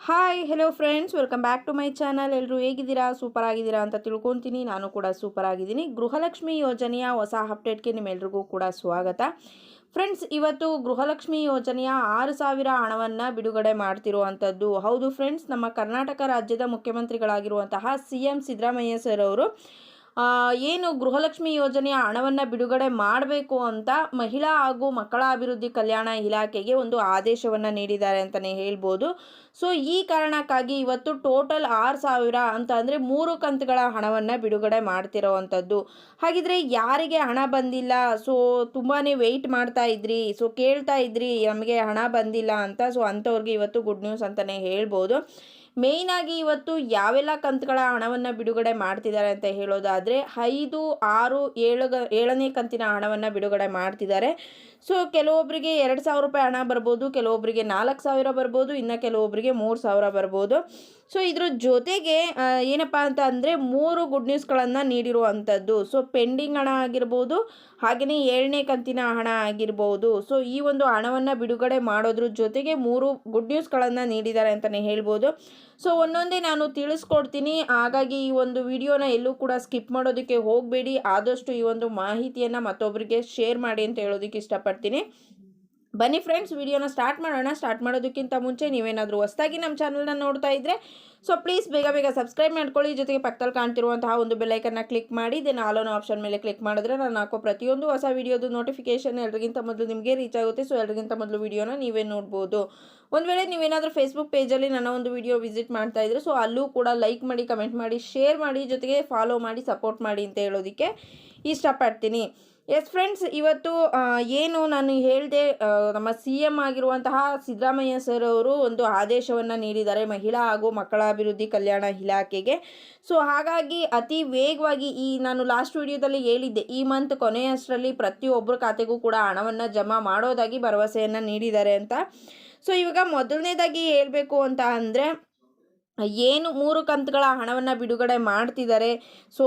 Hi hello friends welcome back to my channel ಎಲ್ಲರೂ ಹೇಗಿದ್ದೀರಾ? Super ಆಗಿದ್ದೀರಾ ಅಂತ ತಿಳ್ಕೊತೀನಿ. ನಾನು ಕೂಡ ಸೂಪರ್ ಆಗಿದ್ದೀನಿ. ಗೃಹಲಕ್ಷ್ಮಿ ಯೋಜನೆಯ ಹೊಸ ಅಪ್ಡೇಟ್ಗೆ ನಿಮ್ಮೆಲ್ರಿಗೂ ಕೂಡ ಸ್ವಾಗತ. ಫ್ರೆಂಡ್ಸ್ ಇವತ್ತು ಗೃಹಲಕ್ಷ್ಮಿ ಯೋಜನೆಯ ಆರು ಸಾವಿರ ಹಣವನ್ನು ಬಿಡುಗಡೆ ಮಾಡ್ತಿರುವಂಥದ್ದು ಹೌದು ಫ್ರೆಂಡ್ಸ್ ನಮ್ಮ ಕರ್ನಾಟಕ ರಾಜ್ಯದ ಮುಖ್ಯಮಂತ್ರಿಗಳಾಗಿರುವಂತಹ ಸಿ ಎಂ ಸಿದ್ದರಾಮಯ್ಯ ಸರ್ ಅವರು ಏನು ಗೃಹಲಕ್ಷ್ಮಿ ಯೋಜನೆಯ ಹಣವನ್ನು ಬಿಡುಗಡೆ ಮಾಡಬೇಕು ಅಂತ ಮಹಿಳಾ ಹಾಗೂ ಮಕ್ಕಳ ಅಭಿವೃದ್ಧಿ ಕಲ್ಯಾಣ ಇಲಾಖೆಗೆ ಒಂದು ಆದೇಶವನ್ನು ನೀಡಿದ್ದಾರೆ ಅಂತಲೇ ಹೇಳ್ಬೋದು. ಸೊ, ಈ ಕಾರಣಕ್ಕಾಗಿ ಇವತ್ತು ಟೋಟಲ್ ಆರು ಸಾವಿರ ಅಂತ ಅಂದರೆ ಮೂರು ಕಂತುಗಳ ಹಣವನ್ನು ಬಿಡುಗಡೆ ಮಾಡ್ತಿರೋವಂಥದ್ದು. ಹಾಗಿದ್ರೆ ಯಾರಿಗೆ ಹಣ ಬಂದಿಲ್ಲ? ಸೊ ತುಂಬಾ ವೆಯ್ಟ್ ಮಾಡ್ತಾ ಇದ್ರಿ. ಸೊ, ಕೇಳ್ತಾ ಇದ್ರಿ, ನಮಗೆ ಹಣ ಬಂದಿಲ್ಲ ಅಂತ. ಸೊ, ಅಂಥವ್ರಿಗೆ ಇವತ್ತು ಗುಡ್ ನ್ಯೂಸ್ ಅಂತಲೇ ಹೇಳ್ಬೋದು. ಮೇಯ್ನಾಗಿ ಇವತ್ತು ಯಾವೆಲ್ಲ ಕಂತುಗಳ ಹಣವನ್ನು ಬಿಡುಗಡೆ ಮಾಡ್ತಿದ್ದಾರೆ ಅಂತ ಹೇಳೋದಾದರೆ ಐದು, ಆರು ಏಳು ಏಳನೇ ಕಂತಿನ ಹಣವನ್ನು ಬಿಡುಗಡೆ ಮಾಡ್ತಿದ್ದಾರೆ. ಸೊ ಕೆಲವೊಬ್ಬರಿಗೆ ಎರಡು ಸಾವಿರ ರೂಪಾಯಿ ಹಣ ಬರ್ಬೋದು ಕೆಲವೊಬ್ಬರಿಗೆ ನಾಲ್ಕು ಸಾವಿರ ಬರ್ಬೋದು, ಇನ್ನು ಕೆಲವೊಬ್ಬರಿಗೆ ಮೂರು ಸಾವಿರ ಬರ್ಬೋದು. ಸೊ ಇದ್ರ ಜೊತೆಗೆ ಏನಪ್ಪ ಅಂತ ಅಂದರೆ ಮೂರು ಗುಡ್ ನ್ಯೂಸ್ಗಳನ್ನು ನೀಡಿರುವಂಥದ್ದು ಸೊ ಪೆಂಡಿಂಗ್ ಹಣ ಆಗಿರ್ಬೋದು ಹಾಗೆಯೇ ಏಳನೇ ಕಂತಿನ ಹಣ ಆಗಿರ್ಬೋದು. ಸೊ ಈ ಒಂದು ಹಣವನ್ನು ಬಿಡುಗಡೆ ಮಾಡೋದ್ರ ಜೊತೆಗೆ ಮೂರು ಗುಡ್ ನ್ಯೂಸ್ಗಳನ್ನು ನೀಡಿದ್ದಾರೆ ಅಂತಲೇ ಹೇಳ್ಬೋದು. ಸೊ ಒಂದೊಂದೇ ನಾನು ತಿಳಿಸ್ಕೊಡ್ತೀನಿ. ಹಾಗಾಗಿ ಈ ಒಂದು ವಿಡಿಯೋನ ಎಲ್ಲೂ ಕೂಡ ಸ್ಕಿಪ್ ಮಾಡೋದಕ್ಕೆ ಹೋಗಬೇಡಿ. ಆದಷ್ಟು ಈ ಒಂದು ಮಾಹಿತಿಯನ್ನು ಮತ್ತೊಬ್ಬರಿಗೆ ಶೇರ್ ಮಾಡಿ ಅಂತ ಹೇಳೋದಕ್ಕೆ ಇಷ್ಟಪಡ್ತೀನಿ. ಬನ್ನಿ ಫ್ರೆಂಡ್ಸ್ ವಿಡಿಯೋನ ಸ್ಟಾರ್ಟ್ ಮಾಡೋಣ. ಸ್ಟಾರ್ಟ್ ಮಾಡೋದಕ್ಕಿಂತ ಮುಂಚೆ ನೀವೇನಾದರೂ ಹೊಸದಾಗಿ ನಮ್ಮ ಚಾನಲ್ನ ನೋಡ್ತಾ ಇದ್ದರೆ ಸೊ ಪ್ಲೀಸ್ ಬೇಗ ಬೇಗ ಸಬ್ಸ್ಕ್ರೈಬ್ ಮಾಡ್ಕೊಳ್ಳಿ. ಜೊತೆಗೆ ಪಕ್ಕದಲ್ಲಿ ಕಾಣ್ತಿರುವಂತಹ ಒಂದು ಬೆಲ್ಲೈಕನ್ನ ಕ್ಲಿಕ್ ಮಾಡಿ ದೆನ್ ಆಲೋನ್ ಆಪ್ಷನ್ ಮೇಲೆ ಕ್ಲಿಕ್ ಮಾಡಿದ್ರೆ ನಾನು ಹಾಕೋ ಪ್ರತಿಯೊಂದು ಹೊಸ ವೀಡಿಯೋದು ನೋಟಿಫಿಕೇಶನ್ ಎಲ್ರಿಗಿಂತ ಮೊದಲು ನಿಮಗೆ ರೀಚ್ ಆಗುತ್ತೆ. ಸೊ ಎಲ್ರಿಗಿಂತ ಮೊದಲು ವಿಡಿಯೋನ ನೀವೇ ನೋಡ್ಬೋದು. ಒಂದು ವೇಳೆ ನೀವೇನಾದರೂ ಫೇಸ್ಬುಕ್ ಪೇಜಲ್ಲಿ ನನ್ನ ಒಂದು ವಿಡಿಯೋ ವಿಸಿಟ್ ಮಾಡ್ತಾ ಇದ್ರೆ ಸೊ ಅಲ್ಲೂ ಕೂಡ ಲೈಕ್ ಮಾಡಿ ಕಮೆಂಟ್ ಮಾಡಿ ಶೇರ್ ಮಾಡಿ, ಜೊತೆಗೆ ಫಾಲೋ ಮಾಡಿ ಸಪೋರ್ಟ್ ಮಾಡಿ ಅಂತ ಹೇಳೋದಕ್ಕೆ ಇಷ್ಟಪಡ್ತೀನಿ. ಎಸ್ ಫ್ರೆಂಡ್ಸ್ ಇವತ್ತು ಏನು ನಾನು ಹೇಳಿದೆ ನಮ್ಮ ಸಿ ಎಂ ಆಗಿರುವಂತಹ ಸಿದ್ದರಾಮಯ್ಯ ಸರ್ ಅವರು ಒಂದು ಆದೇಶವನ್ನು ನೀಡಿದ್ದಾರೆ, ಮಹಿಳಾ ಹಾಗೂ ಮಕ್ಕಳ ಅಭಿವೃದ್ಧಿ ಕಲ್ಯಾಣ ಇಲಾಖೆಗೆ. ಸೊ ಹಾಗಾಗಿ ಅತಿ ವೇಗವಾಗಿ ಈ, ನಾನು ಲಾಸ್ಟ್ ವಿಡಿಯೋದಲ್ಲಿ ಹೇಳಿದ್ದೆ, ಈ ಮಂತ್ ಕೊನೆಯಷ್ಟರಲ್ಲಿ ಪ್ರತಿಯೊಬ್ಬರ ಖಾತೆಗೂ ಕೂಡ ಹಣವನ್ನು ಜಮಾ ಮಾಡೋದಾಗಿ ಭರವಸೆಯನ್ನು ನೀಡಿದ್ದಾರೆ ಅಂತ. ಸೊ ಇವಾಗ ಮೊದಲನೇದಾಗಿ ಹೇಳಬೇಕು ಅಂತ ಅಂದರೆ ಏನು ಮೂರು ಕಂತುಗಳ ಹಣವನ್ನು ಬಿಡುಗಡೆ ಮಾಡ್ತಿದ್ದಾರೆ? ಸೊ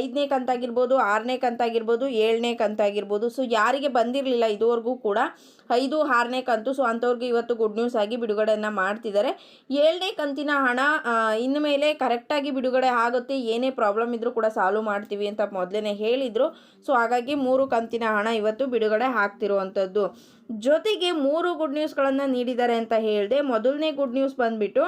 ಐದನೇ ಕಂತಾಗಿರ್ಬೋದು, ಆರನೇ ಕಂತಾಗಿರ್ಬೋದು, ಏಳನೇ ಕಂತಾಗಿರ್ಬೋದು. ಸೊ ಯಾರಿಗೆ ಬಂದಿರಲಿಲ್ಲ ಇದುವರೆಗೂ ಕೂಡ ಐದು, ಆರನೇ ಕಂತು. ಸೊ ಅಂಥವ್ರಿಗೆ ಇವತ್ತು ಗುಡ್ ನ್ಯೂಸ್ ಆಗಿ ಬಿಡುಗಡೆಯನ್ನು ಮಾಡ್ತಿದ್ದಾರೆ. ಏಳನೇ ಕಂತಿನ ಹಣ ಇನ್ನು ಮೇಲೆ ಕರೆಕ್ಟಾಗಿ ಬಿಡುಗಡೆ ಆಗುತ್ತೆ. ಏನೇ ಪ್ರಾಬ್ಲಮ್ ಇದ್ದರೂ ಕೂಡ ಸಾಲ್ವ್ ಮಾಡ್ತೀವಿ ಅಂತ ಮೊದಲೇ ಹೇಳಿದರು. ಸೊ ಹಾಗಾಗಿ ಮೂರು ಕಂತಿನ ಹಣ ಇವತ್ತು ಬಿಡುಗಡೆ ಆಗ್ತಿರುವಂಥದ್ದು. ಜೊತೆಗೆ ಮೂರು ಗುಡ್ ನ್ಯೂಸ್ಗಳನ್ನು ನೀಡಿದ್ದಾರೆ ಅಂತ ಹೇಳಿದೆ. ಮೊದಲನೇ ಗುಡ್ ನ್ಯೂಸ್ ಬಂದುಬಿಟ್ಟು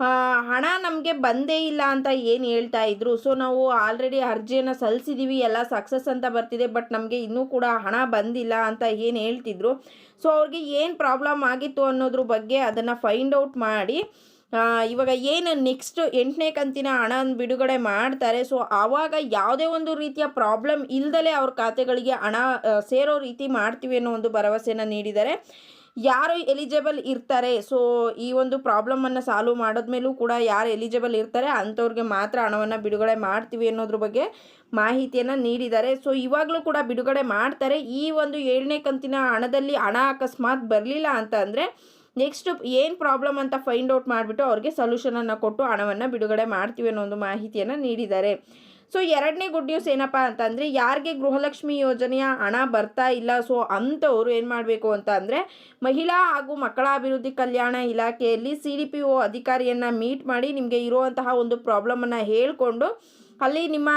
ಹಣ ನಮಗೆ ಬಂದೇ ಇಲ್ಲ ಅಂತ ಏನು ಹೇಳ್ತಾ ಇದ್ರು? ಸೊ ನಾವು ಆಲ್ರೆಡಿ ಅರ್ಜಿಯನ್ನು ಸಲ್ಲಿಸಿದ್ದೀವಿ ಎಲ್ಲ ಸಕ್ಸಸ್ ಅಂತ ಬರ್ತಿದೆ ಬಟ್ ನಮಗೆ ಇನ್ನೂ ಕೂಡ ಹಣ ಬಂದಿಲ್ಲ ಅಂತ ಏನು ಹೇಳ್ತಿದ್ರು? ಸೊ ಅವ್ರಿಗೆ ಏನು ಪ್ರಾಬ್ಲಮ್ ಆಗಿತ್ತು ಅನ್ನೋದ್ರ ಬಗ್ಗೆ ಅದನ್ನು ಫೈಂಡ್ ಔಟ್ ಮಾಡಿ ಇವಾಗ ಏನು ನೆಕ್ಸ್ಟ್ ಎಂಟನೇ ಕಂತಿನ ಹಣ ಬಿಡುಗಡೆ ಮಾಡ್ತಾರೆ? ಸೊ ಆವಾಗ ಯಾವುದೇ ಒಂದು ರೀತಿಯ ಪ್ರಾಬ್ಲಮ್ ಇಲ್ದಲೇ ಅವ್ರ ಖಾತೆಗಳಿಗೆ ಹಣ ಸೇರೋ ರೀತಿ ಮಾಡ್ತೀವಿ ಅನ್ನೋ ಒಂದು ಭರವಸೆಯನ್ನು ನೀಡಿದ್ದಾರೆ. ಯಾರು ಎಲಿಜಿಬಲ್ ಇರ್ತಾರೆ? ಸೊ ಈ ಒಂದು ಪ್ರಾಬ್ಲಮನ್ನು ಸಾಲ್ವ್ ಮಾಡೋದ್ಮೇಲೂ ಕೂಡ ಯಾರು ಎಲಿಜಿಬಲ್ ಇರ್ತಾರೆ, ಅಂಥವ್ರಿಗೆ ಮಾತ್ರ ಹಣವನ್ನು ಬಿಡುಗಡೆ ಮಾಡ್ತೀವಿ ಅನ್ನೋದ್ರ ಬಗ್ಗೆ ಮಾಹಿತಿಯನ್ನು ನೀಡಿದ್ದಾರೆ. ಸೊ ಇವಾಗಲೂ ಕೂಡ ಬಿಡುಗಡೆ ಮಾಡ್ತಾರೆ. ಈ ಒಂದು ಏಳನೇ ಕಂತಿನ ಹಣದಲ್ಲಿ ಹಣ ಅಕಸ್ಮಾತ್ ಬರಲಿಲ್ಲ ಅಂತ ಅಂದರೆ ನೆಕ್ಸ್ಟ್ ಏನು ಪ್ರಾಬ್ಲಮ್ ಅಂತ ಫೈಂಡ್ ಔಟ್ ಮಾಡಿಬಿಟ್ಟು ಅವ್ರಿಗೆ ಸೊಲ್ಯೂಷನನ್ನು ಕೊಟ್ಟು ಹಣವನ್ನು ಬಿಡುಗಡೆ ಮಾಡ್ತೀವಿ ಅನ್ನೋ ಒಂದು ಮಾಹಿತಿಯನ್ನು ನೀಡಿದ್ದಾರೆ. ಸೊ ಎರಡನೇ ಗುಡ್ ನ್ಯೂಸ್ ಏನಪ್ಪ ಅಂತಂದರೆ, ಯಾರಿಗೆ ಗೃಹಲಕ್ಷ್ಮಿ ಯೋಜನೆಯ ಹಣ ಬರ್ತಾ ಇಲ್ಲ ಸೊ ಅಂಥವ್ರು ಏನು ಮಾಡಬೇಕು ಅಂತ ಅಂದರೆ, ಮಹಿಳಾ ಹಾಗೂ ಮಕ್ಕಳ ಅಭಿವೃದ್ಧಿ ಕಲ್ಯಾಣ ಇಲಾಖೆಯಲ್ಲಿ ಸಿ ಡಿ ಪಿ ಒ ಅಧಿಕಾರಿಯನ್ನು ಮೀಟ್ ಮಾಡಿ ನಿಮಗೆ ಇರುವಂತಹ ಒಂದು ಪ್ರಾಬ್ಲಮನ್ನು ಹೇಳಿಕೊಂಡು, ಅಲ್ಲಿ ನಿಮ್ಮ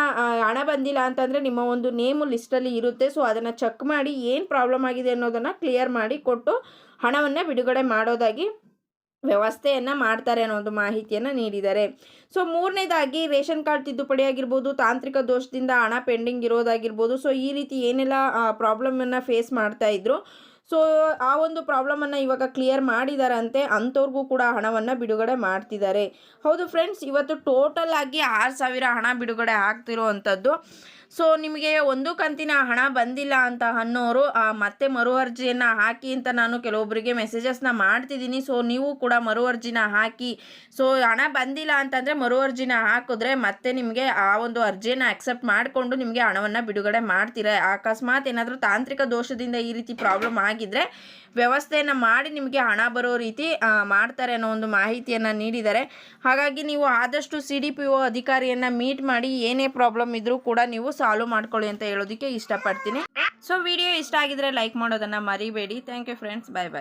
ಹಣ ಬಂದಿಲ್ಲ ಅಂತಂದರೆ ನಿಮ್ಮ ಒಂದು ನೇಮು ಲಿಸ್ಟಲ್ಲಿ ಇರುತ್ತೆ. ಸೊ ಅದನ್ನು ಚೆಕ್ ಮಾಡಿ ಏನು ಪ್ರಾಬ್ಲಮ್ ಆಗಿದೆ ಅನ್ನೋದನ್ನು ಕ್ಲಿಯರ್ ಮಾಡಿ ಕೊಟ್ಟು ಹಣವನ್ನು ಬಿಡುಗಡೆ ಮಾಡೋದಾಗಿ ವ್ಯವಸ್ಥೆಯನ್ನು ಮಾಡ್ತಾರೆ ಅನ್ನೋ ಒಂದು ಮಾಹಿತಿಯನ್ನು ನೀಡಿದ್ದಾರೆ. ಸೊ ಮೂರನೇದಾಗಿ ರೇಷನ್ ಕಾರ್ಡ್ ತಿದ್ದುಪಡಿ ಆಗಿರ್ಬೋದು, ತಾಂತ್ರಿಕ ದೋಷದಿಂದ ಹಣ ಪೆಂಡಿಂಗ್ ಇರೋದಾಗಿರ್ಬೋದು. ಸೊ ಈ ರೀತಿ ಏನೆಲ್ಲ ಪ್ರಾಬ್ಲಮನ್ನು ಫೇಸ್ ಮಾಡ್ತಾ ಇದ್ರು. ಸೊ ಆ ಒಂದು ಪ್ರಾಬ್ಲಮನ್ನು ಇವಾಗ ಕ್ಲಿಯರ್ ಮಾಡಿದಾರಂತೆ, ಅಂಥವ್ರಿಗೂ ಕೂಡ ಹಣವನ್ನು ಬಿಡುಗಡೆ ಮಾಡ್ತಿದ್ದಾರೆ ಹೌದು ಫ್ರೆಂಡ್ಸ್ ಇವತ್ತು ಟೋಟಲ್ ಆಗಿ ಆರು ಸಾವಿರ ಹಣ ಬಿಡುಗಡೆ ಆಗ್ತಿರೋವಂಥದ್ದು. ಸೊ ನಿಮಗೆ ಒಂದು ಕಂತಿನ ಹಣ ಬಂದಿಲ್ಲ ಅಂತ ಅನ್ನೋರು ಮತ್ತೆ ಮರು ಅರ್ಜಿಯನ್ನು ಹಾಕಿ ಅಂತ ನಾನು ಕೆಲವೊಬ್ಬರಿಗೆ ಮೆಸೇಜಸ್ನ ಮಾಡ್ತಿದ್ದೀನಿ ಸೊ ನೀವು ಕೂಡ ಮರು ಅರ್ಜಿನ ಹಾಕಿ ಸೊ ಹಣ ಬಂದಿಲ್ಲ ಅಂತಂದರೆ ಮರು ಅರ್ಜಿನ ಹಾಕಿದ್ರೆ ಮತ್ತೆ ನಿಮಗೆ ಆ ಒಂದು ಅರ್ಜಿಯನ್ನು ಅಕ್ಸೆಪ್ಟ್ ಮಾಡಿಕೊಂಡು ನಿಮಗೆ ಹಣವನ್ನು ಬಿಡುಗಡೆ ಮಾಡ್ತೀರಾ? ಅಕಸ್ಮಾತ್ ಏನಾದರೂ ತಾಂತ್ರಿಕ ದೋಷದಿಂದ ಈ ರೀತಿ ಪ್ರಾಬ್ಲಮ್ ಆಗಿದ್ರೆ ವ್ಯವಸ್ಥೆಯನ್ನು ಮಾಡಿ ನಿಮಗೆ ಹಣ ಬರೋ ರೀತಿ ಮಾಡ್ತಾರೆ ಅನ್ನೋ ಒಂದು ಮಾಹಿತಿಯನ್ನು ನೀಡಿದ್ದಾರೆ. ಹಾಗಾಗಿ ನೀವು ಆದಷ್ಟು ಸಿ ಡಿ ಪಿ ಮೀಟ್ ಮಾಡಿ ಏನೇ ಪ್ರಾಬ್ಲಮ್ ಇದ್ರೂ ಕೂಡ ನೀವು ಸಾಲ್ವ್ ಮಾಡ್ಕೊಳ್ಳಿ ಅಂತ ಹೇಳೋದಕ್ಕೆ ಇಷ್ಟಪಡ್ತೀನಿ. ಸೊ, ವಿಡಿಯೋ ಇಷ್ಟ ಆಗಿದ್ರೆ ಲೈಕ್ ಮಾಡೋದನ್ನು ಮರಿಬೇಡಿ. Thank you friends. Bye bye.